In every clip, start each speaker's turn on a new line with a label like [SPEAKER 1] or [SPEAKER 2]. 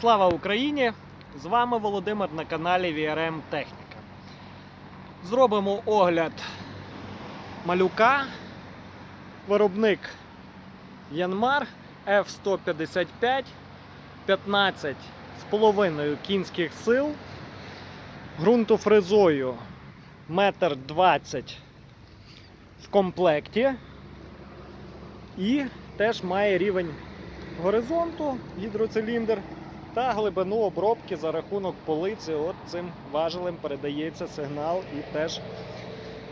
[SPEAKER 1] Слава Україні! З вами Володимир на каналі VRM Техніка. Зробимо огляд малюка. Виробник Янмар F155 15 з половиною кінських сил. Ґрунтофрезою 1,20 м в комплекті. І теж має рівень горизонту, гідроциліндр та глибину обробки за рахунок полиці. От цим важелем передається сигнал і теж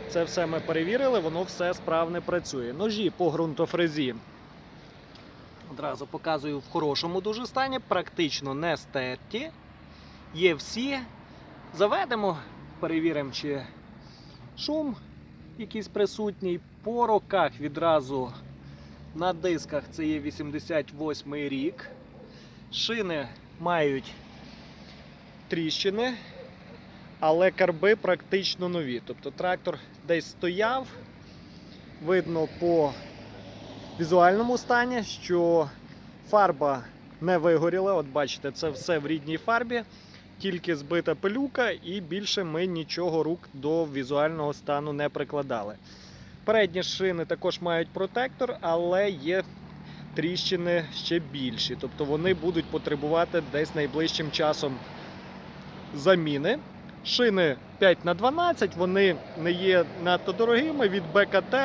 [SPEAKER 1] це все ми перевірили, воно все справне працює. Ножі по ґрунтофрезі. Одразу показую в хорошому дуже стані, практично не стерті. Є всі. Заведемо, перевіримо, чи шум якийсь присутній. По роках відразу на дисках це є 88 рік. Шини мають тріщини, але карби практично нові. Тобто трактор десь стояв. Видно по візуальному стані, що фарба не вигоріла. От бачите, це все в рідній фарбі, тільки збита пилюка, і більше ми нічого рук до візуального стану не прикладали. Передні шини також мають протектор, але є тріщини ще більші. Тобто вони будуть потребувати десь найближчим часом заміни. Шини 5х12, вони не є надто дорогими від БКТ.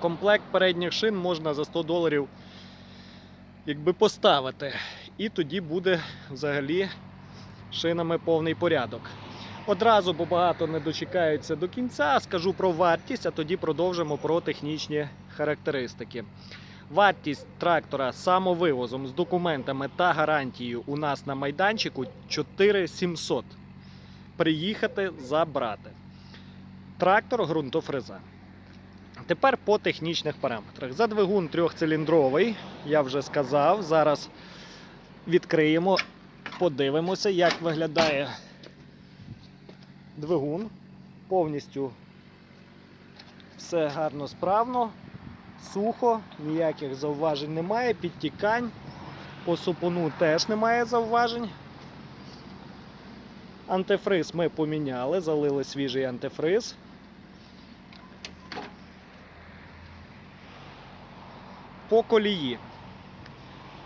[SPEAKER 1] Комплект передніх шин можна за 100 доларів якби поставити. І тоді буде взагалі шинами повний порядок. Одразу, бо багато не дочекаються до кінця, скажу про вартість, а тоді продовжимо про технічні характеристики. Вартість трактора самовивозом з документами та гарантією у нас на майданчику 4700. Приїхати забрати. Трактор ґрунтофреза. Тепер по технічних параметрах. За двигун трьохциліндровий, я вже сказав. Зараз відкриємо, подивимося, як виглядає двигун. Повністю все гарно справно, сухо, ніяких зауважень немає, підтікань. По супону теж немає зауважень. Антифриз ми поміняли, залили свіжий антифриз. По колії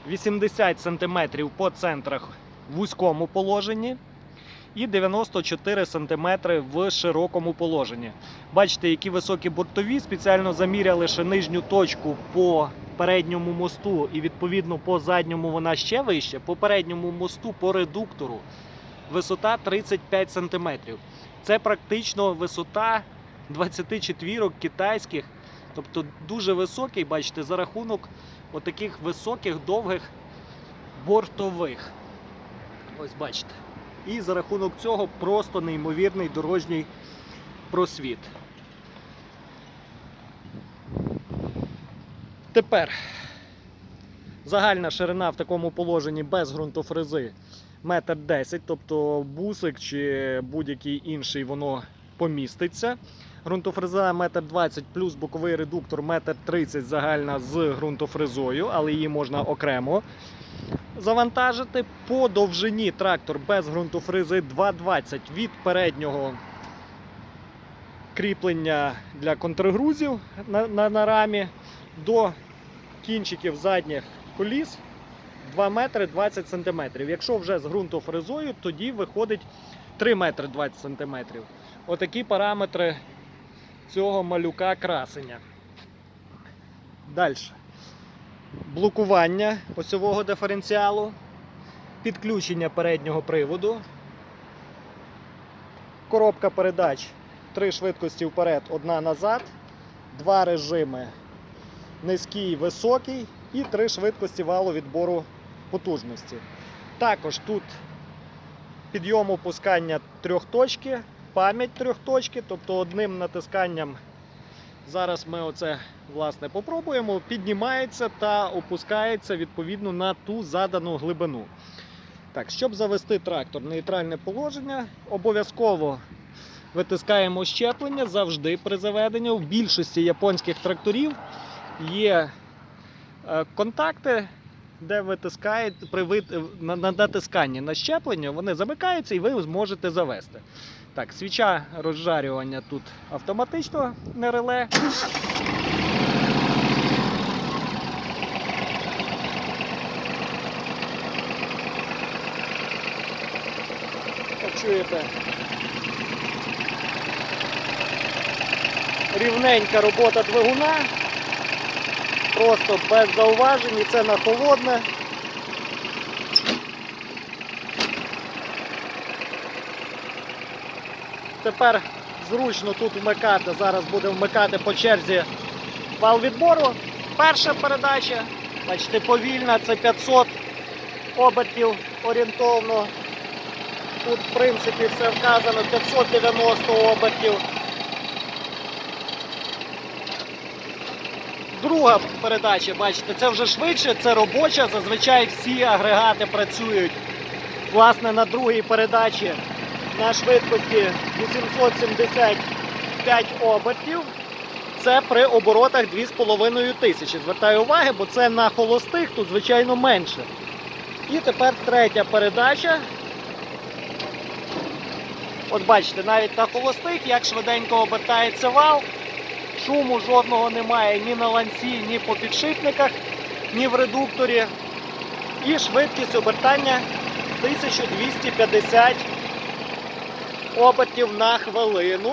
[SPEAKER 1] 80 см по центрах в вузькому положенні і 94 см в широкому положенні. Бачите, які високі бортові, спеціально заміряли ще нижню точку по передньому мосту, і відповідно по задньому вона ще вище. По передньому мосту по редуктору висота 35 см. Це практично висота 24 китайських, тобто дуже високий, бачите, за рахунок отаких високих довгих бортових. Ось бачите. І за рахунок цього просто неймовірний дорожній просвіт. Тепер загальна ширина в такому положенні без ґрунтофрези 1,10 м, тобто бусик чи будь-який інший воно поміститься. Ґрунтофреза 1,20 м плюс боковий редуктор 1,30 м загальна з ґрунтофрезою, але її можна окремо завантажити. По довжині трактор без ґрунтофрези 2,20 від переднього кріплення для контргрузів на, на, на рамі до кінчиків задніх коліс 2 метри 20 сантиметрів. Якщо вже з ґрунтофрезою, тоді виходить 3 метри 20 сантиметрів. Отакі параметри цього малюка красення. Далі. Блокування осьового диференціалу, підключення переднього приводу, коробка передач, три швидкості вперед, одна назад, два режими низький, високий і три швидкості валу відбору потужності. Також тут підйом опускання трьохточки, пам'ять трьохточки, тобто одним натисканням. Зараз ми оце власне попробуємо. Піднімається та опускається відповідно на ту задану глибину. Так, щоб завести трактор в нейтральне положення, обов'язково витискаємо щеплення завжди при заведенні. В більшості японських тракторів є е, контакти де витискають при на натисканні на щеплення, вони замикаються і ви зможете завести. Так, свіча розжарювання тут автоматично не реле. Чуєте? Рівненька робота двигуна. Просто без зауважень і це на холодне. Тепер зручно тут вмикати. Зараз буде вмикати по черзі вал відбору. Перша передача. Бачите, повільна, це 500 обертів орієнтовно. Тут, в принципі, все вказано 590 обертів. Друга передача, бачите, це вже швидше, це робоча. Зазвичай всі агрегати працюють власне на другій передачі на швидкості 875 обертів. Це при оборотах 2,5 тисячі. Звертаю уваги, бо це на холостих, тут звичайно менше. І тепер третя передача. От бачите, навіть на холостих, як швиденько обертається вал. Шуму жодного немає ні на ланці, ні по підшипниках, ні в редукторі. І швидкість обертання 1250 обертів на хвилину.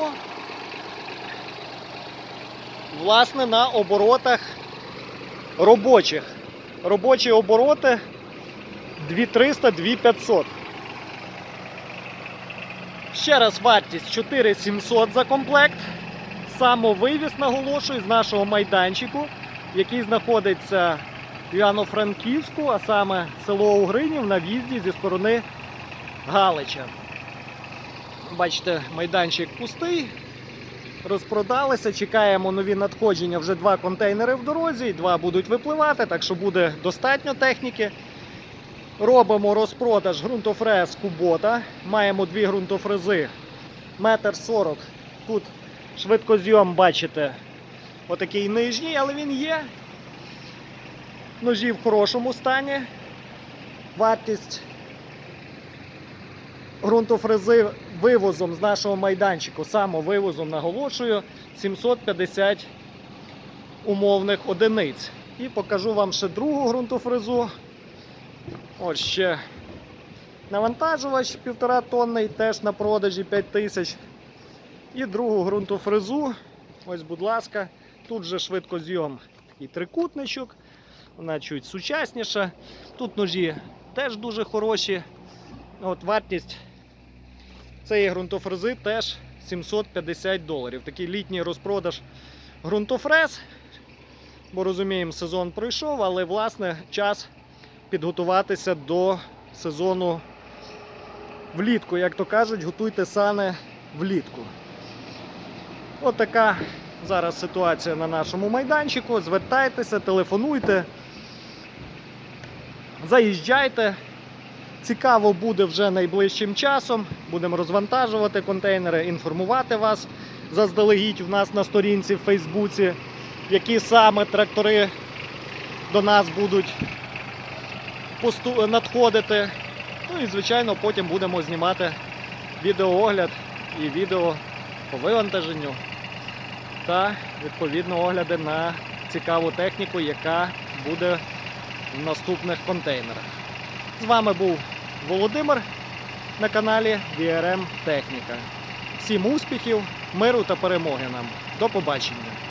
[SPEAKER 1] Власне, на оборотах робочих. Робочі обороти 2300-2500. Ще раз вартість 4700 за комплект. Самовивіз наголошую з нашого майданчику, який знаходиться в Івано-Франківську, а саме село Угринів на в'їзді зі сторони Галича. Бачите, майданчик пустий. Розпродалися, чекаємо нові надходження. Вже два контейнери в дорозі, і два будуть випливати, так що буде достатньо техніки. Робимо розпродаж ґрунтофрез Кубота. Маємо дві ґрунтофрези. Метр сорок. Тут швидкозйом, бачите, отакий нижній, але він є. Ножі в хорошому стані. Вартість ґрунтофрези вивозом з нашого майданчику, самовивозом наголошую, 750 умовних одиниць. І покажу вам ще другу ґрунтофрезу. Ось ще навантажувач 1,5 тонний, теж на продажі 5 тисяч. І другу ґрунтофрезу. Ось, будь ласка, тут же швидкозйом і трикутничок. Вона чуть сучасніша. Тут ножі теж дуже хороші. От Вартість цієї ґрунтофрези теж 750 доларів. Такий літній розпродаж ґрунтофрез. Бо розуміємо, сезон пройшов, але власне час підготуватися до сезону влітку. Як то кажуть, готуйте сани влітку. От така зараз ситуація на нашому майданчику. Звертайтеся, телефонуйте, заїжджайте. Цікаво буде вже найближчим часом. Будемо розвантажувати контейнери, інформувати вас заздалегідь у нас на сторінці в Фейсбуці, які саме трактори до нас будуть надходити. Ну і, звичайно, потім будемо знімати відеоогляд і відео по вивантаженню та відповідно огляди на цікаву техніку, яка буде в наступних контейнерах. З вами був Володимир на каналі VRM Техніка. Всім успіхів, миру та перемоги нам. До побачення!